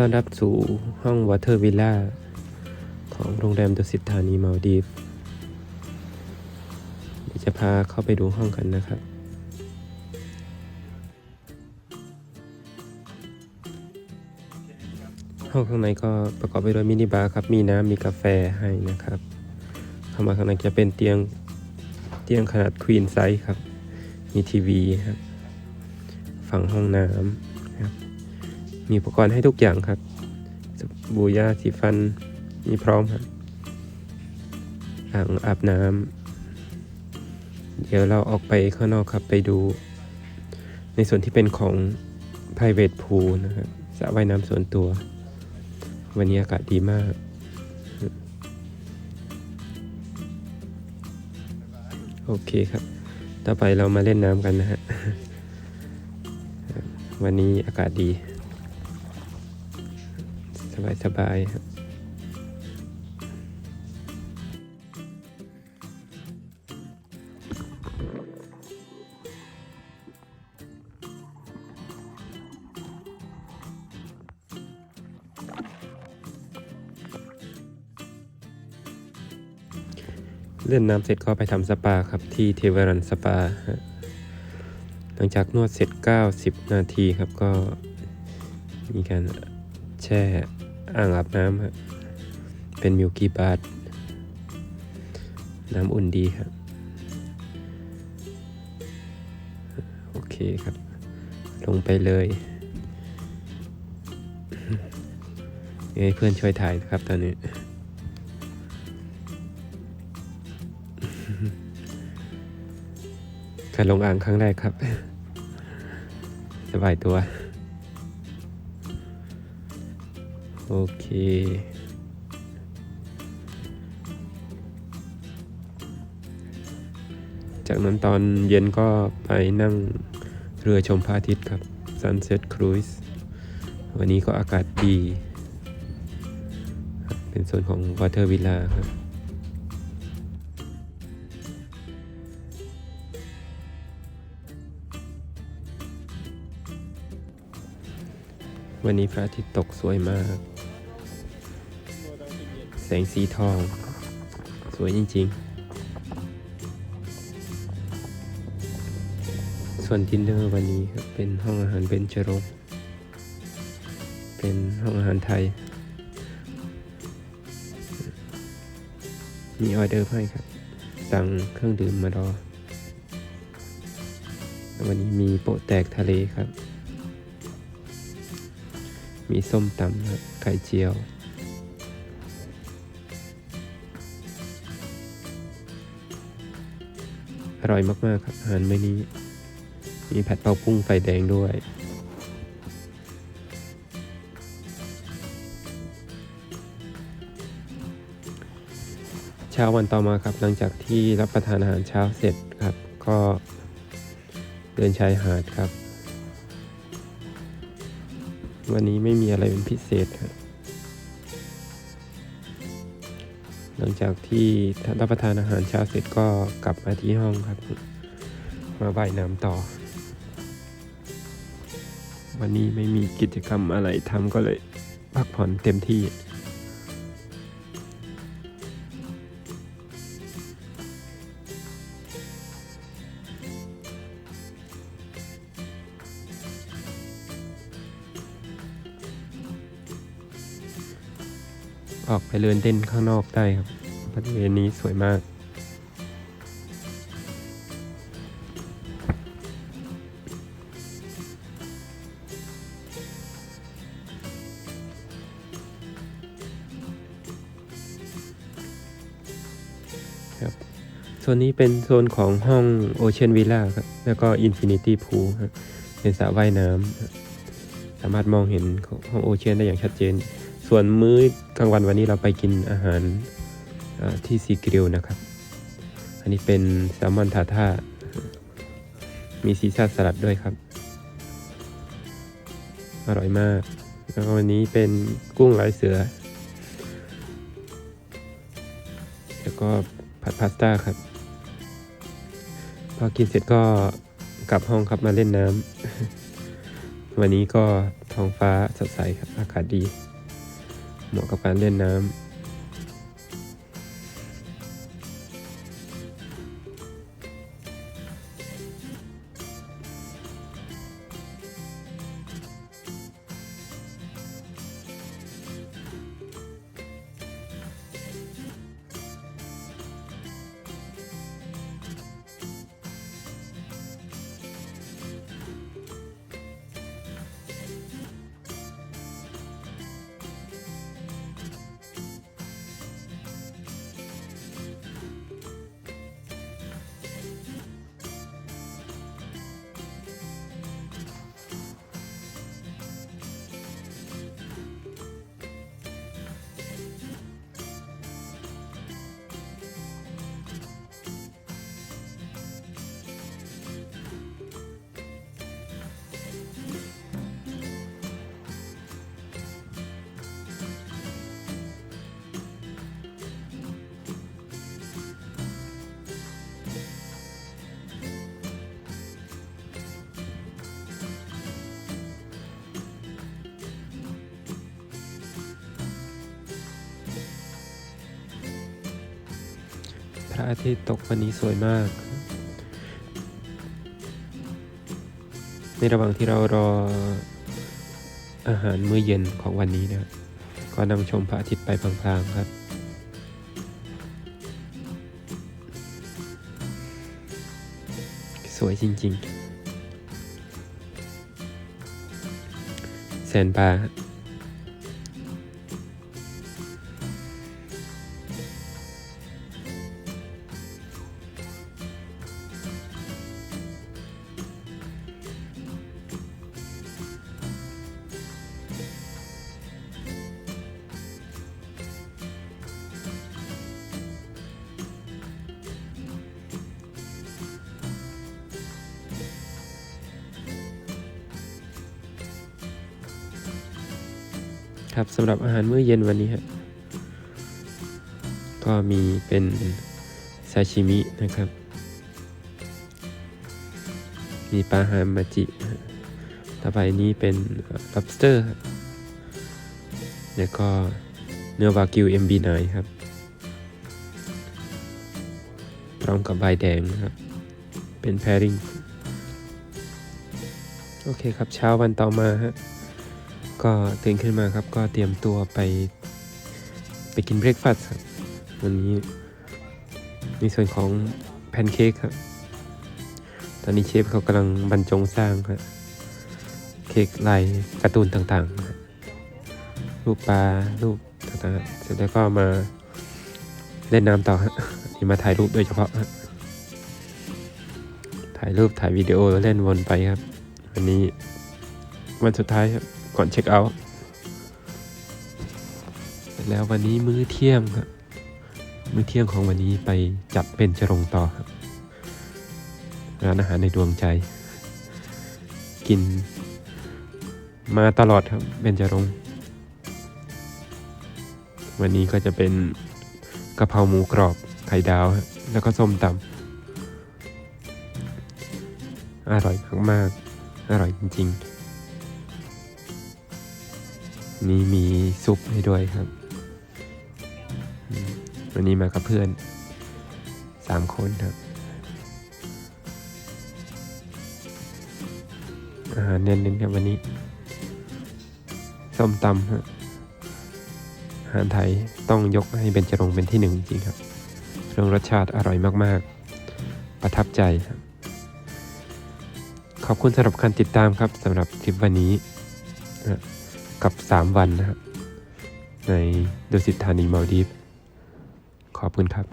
ต้อนรับสู่ห้องวอเ e อร์วิลล่าของโรงแรมดุสิตธานีมาลดีฟเดี๋ยวจะพาเข้าไปดูห้องกันนะครับ ห้องข้างในก็ประกอบไปด้วยมินิบาร์ครับ มีน้ำมีกาแฟให้นะครับ เข้ามาข้างในจะเป็นเตียงเตียงขนาดควีนไซส์ครับ มีทีวีครับ ฝั่งห้องน้ำ มีอุปกรณ์ให้ทุกอย่างครับสบู่ยาสีฟันมีพร้อมครับอ่างอาบน้ำเดี๋ยวเราออกไปข้างนอกครับไปดู ในส่วนที่เป็นของ private pool นะครับสระว่ายน้ำส่วนตัว วันนี้อากาศดีมาก โอเคครับ ต่อไปเรามาเล่นน้ำกันนะฮะ วันนี้อากาศดี สบายๆครับเล่นน้ำเสร็จก็ไปทำสปาครับที่เทวรันสปา หลังจากนวดเสร็จ 90 นาทีครับก็มีการแช่ อ่างอาบน้ำเป็นมิลกี้บาร์น้ำอุ่นดีครับ โอเคครับ ลงไปเลยให้เพื่อนช่วยถ่ายครับตอนนี้ การลงอ่างครั้งแรกครับ สบายตัว โอเค จากนั้นตอนเย็นก็ไปนั่งเรือชมพระอาทิตย์ครับ Sunset Cruise วันนี้ก็อากาศดี เป็นโซนของ Water Villa ครับวันนี้พระอาทิตย์ตกสวยมาก แสงสีทอง สวยจริง ๆ ส่วนดินเนอร์วันนี้ครับเป็นห้องอาหารเบนจรงเป็นห้องอาหารไทย มีออเดอร์ให้ครับ สั่งเครื่องดื่มมารอ วันนี้มีโปะแตกทะเลครับ มีส้มตำครับไข่เจียว อร่อยมากๆครับอาหารมื้อนี้ มีผัดเปากุ้งไฟแดงด้วย เช้าวันต่อมาครับ หลังจากที่รับประทานอาหารเช้าเสร็จครับ ก็เดินชายหาดครับ วันนี้ไม่มีอะไรเป็นพิเศษครับ หลังจากที่รับประทานอาหารเช้าเสร็จก็กลับมาที่ห้องครับ มาว่ายน้ำต่อ วันนี้ไม่มีกิจกรรมอะไรทำก็เลยพักผ่อนเต็มที่ ออกไปเดินเล่นข้างนอกได้ครับบริเวณนี้สวยมาก ครับโซนนี้เป็นโซนของห้องโอเชียนวิลล่าครับ แล้วก็อินฟินิตี้พูลเป็นสระว่ายน้ำสามารถมองเห็นห้องโอเชียนได้อย่างชัดเจน ส่วนมื้อกลางวันวันนี้เราไปกินอาหารที่ซีกริลนะครับ อันนี้เป็นแซลมอนทาท่า มีซีซ่าสลัดด้วยครับ อร่อยมาก แล้ววันนี้เป็นกุ้งลายเสือ แล้วก็ผัดพาสต้าครับ พอกินเสร็จก็กลับห้องครับมาเล่นน้ำ วันนี้ก็ท้องฟ้าสดใสครับ อากาศดี เหมาะกับการเล่นน้ำ ระอาทิตย์ตกวันนี้สวยมาก ในระหว่างที่เรารออาหารมื้อเย็นของวันนี้นะครับก็นั่งชมพระอาทิตย์ไปพลางๆครับสวยจริงๆ แสนปลา ครับสำหรับอาหารมื้อเย็นวันนี้ฮะก็มีเป็นซาชิมินะครับ มีปลาฮามาจิ ต่อไปนี้เป็น lobster ครับแล้วก็เนื้อวากิว MB9 ครับ พร้อมกับใบแดงนะครับ เป็น pairing โอเคครับเช้าวันต่อมาฮะ ก็ตื่นขึ้นมาครับก็เตรียมตัวไปไปกินเบรกฟาสต์วันนี้ในส่วนของแพนเค้กครับ ตอนนี้เชฟเขากำลังบรรจงสร้างครับเค้กลายการ์ตูนต่างๆ รูปปลารูปต่างๆเสร็จแล้วก็มาเล่นน้ำต่อฮะนี่มาถ่ายรูปโดยเฉพาะฮะถ่ายรูปถ่ายวิดีโอแล้วเล่นวนไปครับ วันนี้วันสุดท้ายครับ ก่อนเช็คเอาท์แล้ววันนี้มื้อเที่ยงครับมื้อเที่ยงของวันนี้ไปจับเป็นจรงต่อครับร้านอาหารในดวงใจ กิน มาตลอดครับเบญจรง วันนี้ก็จะเป็นกะเพราหมูกรอบไข่ดาว แล้วก็ส้มตำอร่อยมากๆอร่อยจริง ๆ นี่มีซุปให้ด้วยครับ วันนี้มากับเพื่อนสามคนครับอาหารเน้นๆครับวันนี้ ส้มตำฮะอาหารไทยต้องยกให้เบญจรงเป็นที่หนึ่งจริงๆครับ เรื่องรสชาติอร่อยมากๆ ประทับใจครับ ขอบคุณสำหรับการติดตามครับสำหรับทริปวันนี้นะ กับ 3 วันนะครับในดุสิตธานีมาลดีฟขอบคุณครับ